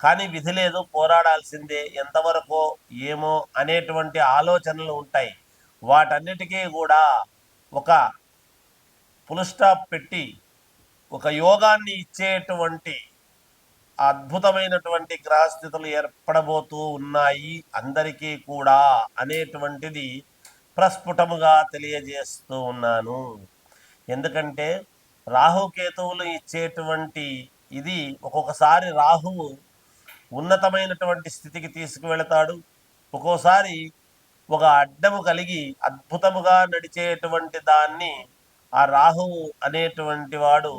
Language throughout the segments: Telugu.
కానీ విధి లేదు పోరాడాల్సిందే ఎంతవరకు ఏమో అనేటువంటి ఆలోచనలు ఉంటాయి. వాటన్నిటికీ కూడా ఒక పులుస్టాప్ పెట్టి ఒక యోగాన్ని ఇచ్చేటువంటి అద్భుతమైనటువంటి గ్రహస్థితులు ఏర్పడబోతూ ఉన్నాయి అందరికీ కూడా అనేటువంటిది ప్రస్ఫుటముగా తెలియజేస్తూ ఉన్నాను. ఎందుకంటే రాహుకేతువులు ఇచ్చేటువంటి ఇది ఒక్కొక్కసారి రాహువు ఉన్నతమైనటువంటి స్థితికి తీసుకువెళతాడు. ఒక్కోసారి ఒక అడ్డము కలిగి అద్భుతముగా నడిచేటువంటి దాన్ని ఆ రాహువు అనేటువంటి వాడు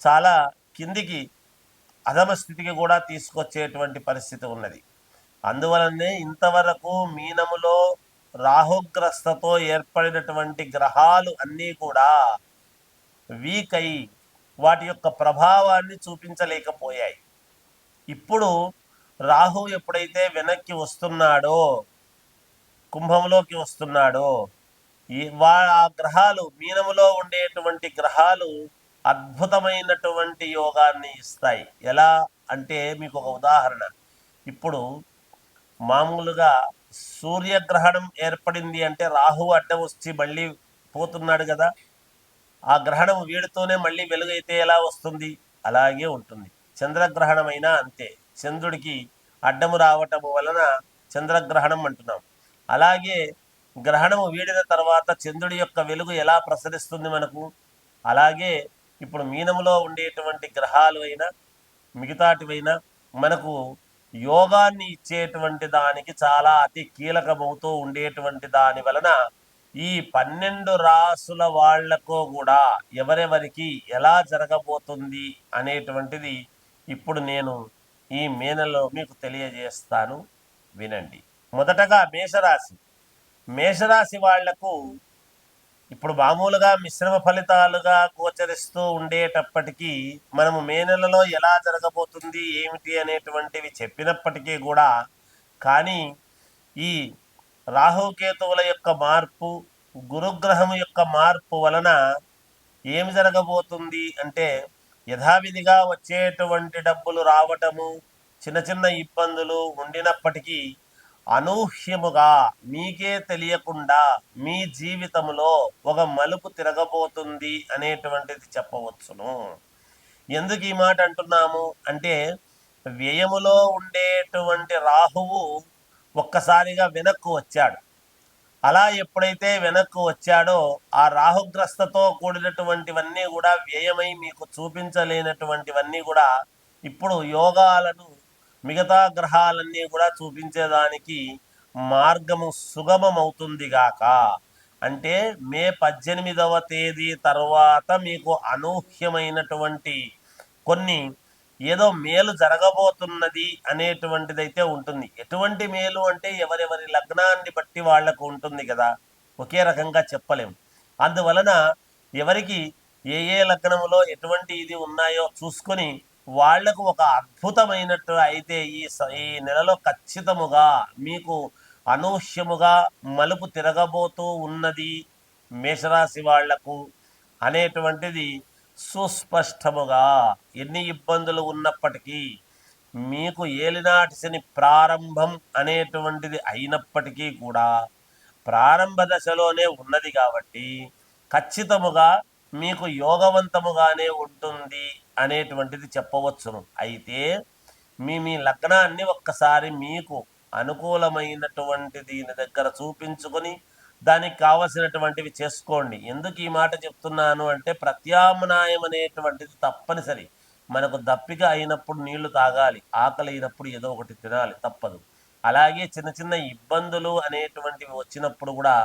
చాలా కిందికి అధమ స్థితికి కూడా తీసుకొచ్చేటువంటి పరిస్థితి ఉన్నది. అందువలనే ఇంతవరకు మీనములో రాహుగ్రస్తతో ఏర్పడినటువంటి గ్రహాలు అన్నీ కూడా వీక్ అయి వాటి యొక్క ప్రభావాన్ని చూపించలేకపోయాయి. ఇప్పుడు రాహు ఎప్పుడైతే వెనక్కి వస్తున్నాడో కుంభంలోకి వస్తున్నాడో ఈ వా ఆ గ్రహాలు మీనములో ఉండేటువంటి గ్రహాలు అద్భుతమైనటువంటి యోగాన్ని ఇస్తాయి. ఎలా అంటే మీకు ఒక ఉదాహరణ. ఇప్పుడు మామూలుగా సూర్యగ్రహణం ఏర్పడింది అంటే రాహు అడ్డం వచ్చి మళ్ళీ పోతున్నాడు కదా. ఆ గ్రహణం వీడితోనే మళ్ళీ వెలుగైతే ఎలా వస్తుంది? అలాగే ఉంటుంది. చంద్రగ్రహణం అయినా అంతే. చంద్రుడికి అడ్డము రావటము వలన చంద్రగ్రహణం అంటున్నాం. అలాగే గ్రహణము వీడిన తర్వాత చంద్రుడి యొక్క వెలుగు ఎలా ప్రసరిస్తుంది మనకు? అలాగే ఇప్పుడు మీనములో ఉండేటువంటి గ్రహాలు అయినా మిగతాటివైనా మనకు యోగాన్ని ఇచ్చేటువంటి దానికి చాలా అతి కీలకమవుతూ ఉండేటువంటి దాని వలన ఈ పన్నెండు రాసుల వాళ్ళకు కూడా ఎవరెవరికి ఎలా జరగబోతుంది అనేటువంటిది ఇప్పుడు నేను ఈ మేనలో మీకు తెలియజేస్తాను. వినండి. మొదటగా మేషరాశి. మేషరాశి వాళ్ళకు ఇప్పుడు మామూలుగా మిశ్రమ ఫలితాలుగా గోచరిస్తూ ఉండేటప్పటికీ మనము మే నెలలో ఎలా జరగబోతుంది ఏమిటి అనేటువంటివి చెప్పినప్పటికీ కూడా కానీ ఈ రాహుకేతువుల యొక్క మార్పు గురుగ్రహం యొక్క మార్పు వలన ఏమి జరగబోతుంది అంటే యథావిధిగా వచ్చేటువంటి డబ్బులు రావటము చిన్న చిన్న ఇబ్బందులు ఉండినప్పటికీ అనూహ్యముగా మీకే తెలియకుండా మీ జీవితంలో ఒక మలుపు తిరగబోతుంది అనేటువంటిది చెప్పవచ్చును. ఎందుకు ఈ మాట అంటున్నాము? అంటే వ్యయములో ఉండేటువంటి రాహువు ఒక్కసారిగా వెనక్కు వచ్చాడు. అలా ఎప్పుడైతే వెనక్కు వచ్చాడో ఆ రాహుగ్రస్తతో కూడినటువంటివన్నీ కూడా వ్యయమై మీకు చూపించలేనటువంటివన్నీ కూడా ఇప్పుడు యోగాలను మిగతా గ్రహాలన్నీ కూడా చూపించేదానికి మార్గము సుగమమవుతుంది గాక. అంటే మే పద్దెనిమిదవ తేదీ తర్వాత మీకు అనూహ్యమైనటువంటి కొన్ని ఏదో మేలు జరగబోతున్నది అనేటువంటిదైతే ఉంటుంది. ఎటువంటి మేలు అంటే ఎవరెవరి లగ్నాన్ని బట్టి వాళ్ళకు ఉంటుంది కదా ఒకే రకంగా చెప్పలేము అందువలన ఎవరికి ఏ ఏ లగ్నములో ఎటువంటి ఇది ఉన్నాయో చూసుకొని వాళ్ళకు ఒక అద్భుతమైనట్టు అయితే ఈ స- ఈ నెలలో ఖచ్చితముగా మీకు అనూహ్యముగా మలుపు తిరగబోతూ ఉన్నది మేషరాశి వాళ్ళకు అనేటువంటిది సుస్పష్టముగా ఎన్ని ఇబ్బందులు ఉన్నప్పటికీ మీకు ఏలినాటి శని ప్రారంభం అనేటువంటిది అయినప్పటికీ కూడా ప్రారంభ దశలోనే ఉన్నది కాబట్టి ఖచ్చితముగా మీకు యోగవంతముగానే ఉంటుంది అనేటువంటిది చెప్పవచ్చును. అయితే మీ మీ లగ్నాన్ని ఒక్కసారి మీకు అనుకూలమైనటువంటి దీని దగ్గర చూపించుకొని దానికి కావలసినటువంటివి చేసుకోండి. ఎందుకు ఈ మాట చెప్తున్నాను అంటే ప్రత్యామ్నాయం అనేటువంటిది తప్పనిసరి. మనకు దప్పిక అయినప్పుడు నీళ్ళు తాగాలి ఆకలి అయినప్పుడు ఏదో ఒకటి తినాలి తప్పదు. అలాగే చిన్న చిన్న ఇబ్బందులు అనేటువంటివి వచ్చినప్పుడు కూడా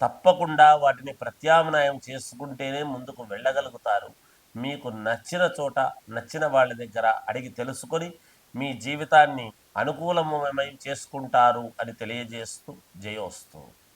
తప్పకుండా వాటిని ప్రత్యామ్నాయం చేసుకుంటేనే ముందుకు వెళ్ళగలుగుతారు. మీకు నచ్చిన చోట నచ్చిన వాళ్ళ దగ్గర అడిగి తెలుసుకొని మీ జీవితాన్ని అనుకూలమయం చేసుకుంటారు అని తెలియజేస్తూ జయోస్తూ.